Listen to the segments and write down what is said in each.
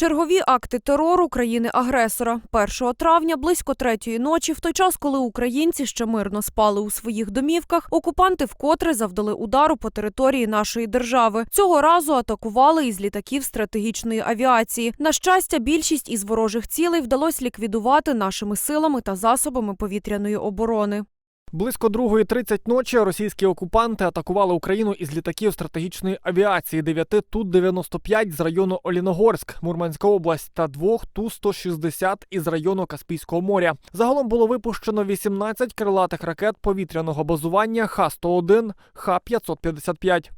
Чергові акти терору країни-агресора 1 травня близько третьої ночі, в той час, коли українці ще мирно спали у своїх домівках, окупанти вкотре завдали удару по території нашої держави. Цього разу атакували із літаків стратегічної авіації. На щастя, більшість із ворожих цілей вдалося ліквідувати нашими силами та засобами повітряної оборони. Близько 2.30 ночі російські окупанти атакували Україну із літаків стратегічної авіації 9 Ту-95 з району Оліногорськ, Мурманська область та двох Ту-160 із району Каспійського моря. Загалом було випущено 18 крилатих ракет повітряного базування Х-101, Х-555.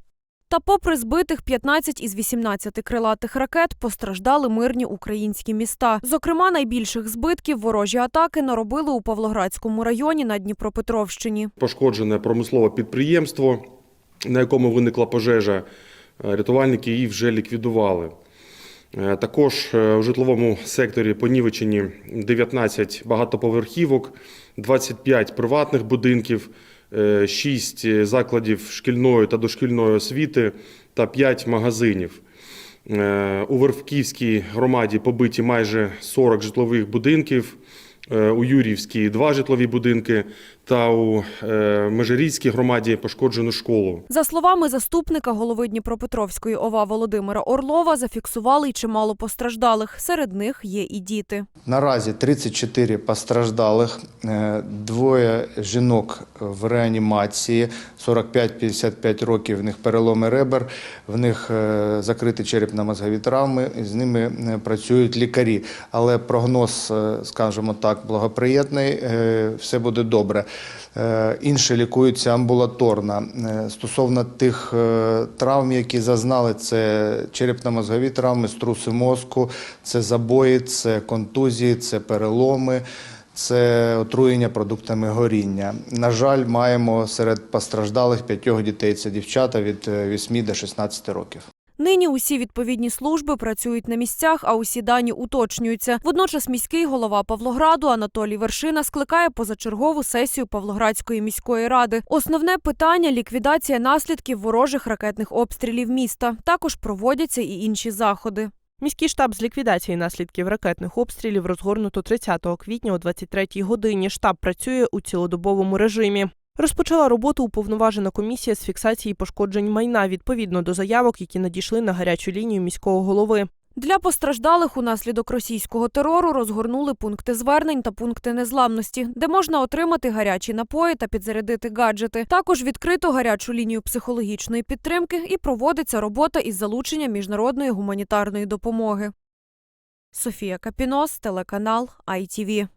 Та попри збитих 15 із 18 крилатих ракет постраждали мирні українські міста. Зокрема, найбільших збитків ворожі атаки наробили у Павлоградському районі на Дніпропетровщині. пошкоджене промислове підприємство, на якому виникла пожежа. Е, Рятувальники її вже ліквідували. Е, Також е, у житловому секторі понівечені 19 багатоповерхівок, 25 приватних будинків, 6 закладів шкільної та дошкільної освіти та 5 магазинів. Е, У Вервківській громаді побиті майже 40 житлових будинків, е, у Юрівській два житлові будинки та у е, Межирічській громаді пошкоджену школу. За словами заступника голови Дніпропетровської ОВА Володимира Орлова, зафіксували й чимало постраждалих. Серед них є і діти. Наразі 34 постраждалих, е, двоє жінок в реанімації, 45-55 років, в них переломи ребер, в них е, закриті черепно-мозгові травми, з ними е, працюють лікарі. Але прогноз, е, скажімо так, благоприємний, е, все буде добре. Е, Інші лікуються амбулаторно. Е, Стосовно тих травм, які зазнали, це черепно-мозгові травми, струси мозку, це забої, це контузії, це переломи, це отруєння продуктами горіння. На жаль, маємо серед постраждалих п'ятьох дітей. Це дівчата від е, 8 до 16 років. Нині усі відповідні служби працюють на місцях, а усі дані уточнюються. Водночас міський голова Павлограду Анатолій Вершина скликає позачергову сесію Павлоградської міської ради. Основне питання ліквідація наслідків ворожих ракетних обстрілів міста. Також проводяться і інші заходи. Міський штаб з ліквідації наслідків ракетних обстрілів розгорнуто 30 квітня о 23-й годині. Штаб працює у цілодобовому режимі. Розпочала роботу уповноважена комісія з фіксації пошкоджень майна відповідно до заявок, які надійшли на гарячу лінію міського голови. Для постраждалих унаслідок російського терору розгорнули пункти звернень та пункти незламності, де можна отримати гарячі напої та підзарядити гаджети. Також відкрито гарячу лінію психологічної підтримки і проводиться робота із залученням міжнародної гуманітарної допомоги. Софія Капінос, телеканал ITV.